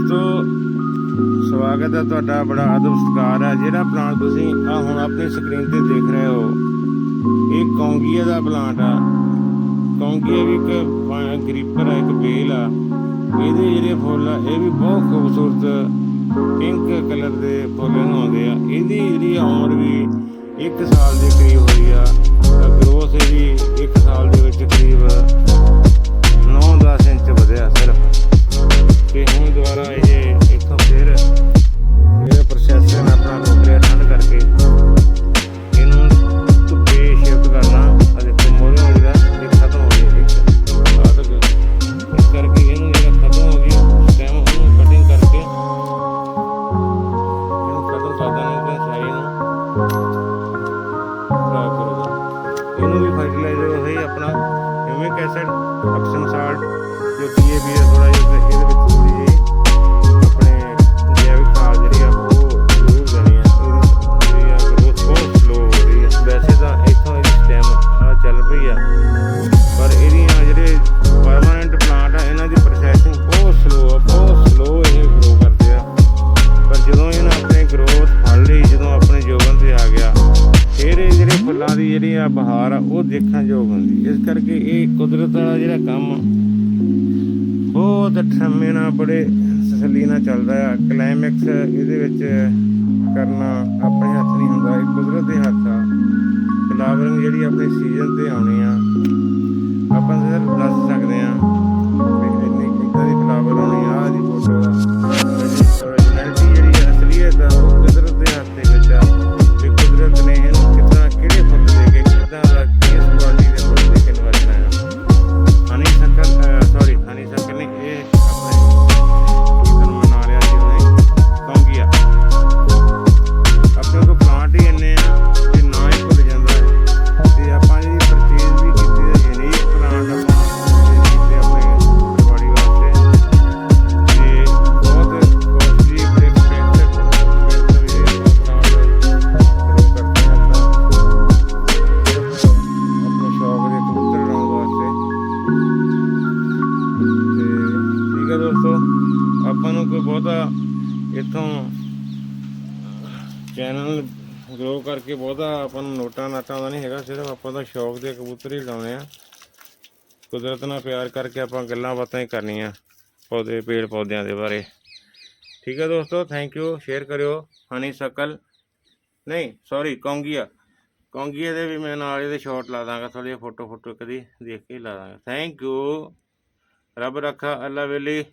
ਦੋਸਤੋ, ਸਵਾਗਤ ਹੈ ਤੁਹਾਡਾ, ਬੜਾ ਆਦਰ ਸਤਿਕਾਰ ਹੈ। ਜਿਹੜਾ ਪਲਾਂਟ ਤੁਸੀਂ ਆ ਹੁਣ ਆਪਣੀ ਸਕਰੀਨ ਤੇ ਦੇਖ ਰਹੇ ਹੋ, ਇਹ ਕੌਂਗੀਆ ਦਾ ਪਲਾਂਟ ਆ। ਕੌਂਗੀਆ ਵੀ ਇੱਕ ਗਰੀਪਰ ਆ, ਇੱਕ ਬੇਲ ਆ। ਇਹਦੇ ਜਿਹੜੇ ਫੁੱਲ ਆ, ਇਹ ਵੀ ਬਹੁਤ ਖੂਬਸੂਰਤ ਪਿੰਕ ਕਲਰ ਦੇ ਫੁੱਲ ਨੂੰ ਆਉਂਦੇ ਆ। ਇਹਦੀ ਜਿਹੜੀ ਉਮਰ ਵੀ 1 ਸਾਲ ਦੇ ਕਰੀਬ ਹੋਈ ਆ ਗਰੋਥ ਇਹਦੀ 1 ਸਾਲ ਦੇ ਵਿੱਚ ਕਰੀਬ ਖਰਾਬ ਕਰੂਗਾ ਇਹਨੂੰ ਵੀ ਫਰਟੀਲਾਈਜ਼ਰ ਉਹੀ ਆਪਣਾ ਹਿਊਮਿਕ ਐਸਿਡ ਅਪਸਮ ਸਾਲਟ ਜੋ ਪੀਏਬੀ ਹੈ ਥੋੜਾ ਜਿਹਾ, ਇਹਦੇ ਵਿੱਚ ਥੋੜੀ ਜਿਹੀ ਦੀ ਜਿਹੜੀ ਆ ਬਹਾਰ ਆ ਉਹ ਦੇਖਣ ਯੋਗ ਹੁੰਦੀ ਇਸ ਕਰਕੇ ਇਹ ਕੁਦਰਤ ਦਾ ਜਿਹੜਾ ਕੰਮ ਆ, ਬਹੁਤ ਠੰਮੇ ਨਾਲ ਬੜੇ ਤਸੱਲੀ ਨਾਲ ਚੱਲਦਾ ਆ। ਕਲਾਈਮੈਕਸ ਇਹਦੇ ਵਿੱਚ ਕਰਨਾ ਆਪਣੇ ਹੱਥ ਨਹੀਂ ਹੁੰਦਾ ਇਹ ਕੁਦਰਤ ਦੇ ਹੱਥ ਆ। ਫਲਾਵਰਿੰਗ ਜਿਹੜੀ ਆਪਣੇ ਸੀਜ਼ਨ ਤੇ ਆਉਣੀ ਆ ਆਪਾਂ ਸਿਰਫ ਦੱਸ ਸਕਦੇ ਆ ਆਪਾਂ ਨੂੰ ਕੋਈ ਬਹੁਤਾ ਇੱਥੋਂ ਚੈਨਲ ਗਰੋ ਕਰਕੇ ਬਹੁਤਾ ਆਪਾਂ ਨੂੰ ਨੋਟਾਂ ਨਾਟਾਂ ਦਾ ਨਹੀਂ ਹੈਗਾ, ਸਿਰਫ ਆਪਾਂ ਤਾਂ ਸ਼ੌਕ ਦੇ ਕਬੂਤਰ ਹੀ ਲਾਉਣੇ ਆ। ਕੁਦਰਤ ਨਾਲ ਪਿਆਰ ਕਰਕੇ ਆਪਾਂ ਗੱਲਾਂ ਬਾਤਾਂ ਹੀ ਕਰਨੀਆਂ, ਪੌਦੇ, ਪੇੜ ਪੌਦਿਆਂ ਦੇ ਬਾਰੇ। ਠੀਕ ਹੈ ਦੋਸਤੋ ਥੈਂਕ ਯੂ ਸ਼ੇਅਰ ਕਰਿਓ ਹਨੀ ਸਕਲ ਨਹੀਂ ਸੌਰੀ ਕੌਂਗੀਆ। ਕੌਂਗੀਆ ਦੇ ਵੀ ਮੈਂ ਨਾਲ ਇਹਦੇ ਸ਼ਾਟ ਲਾ ਦਾਂਗਾ ਥੋੜੀ ਫੋਟੋ ਫੋਟੋ ਕਦੀ ਦੇਖ ਕੇ ਲਾ ਦਾਂਗਾ। ਥੈਂਕ ਯੂ ਰੱਬ ਰੱਖਾ, ਅੱਲਾ ਵੇਲੀ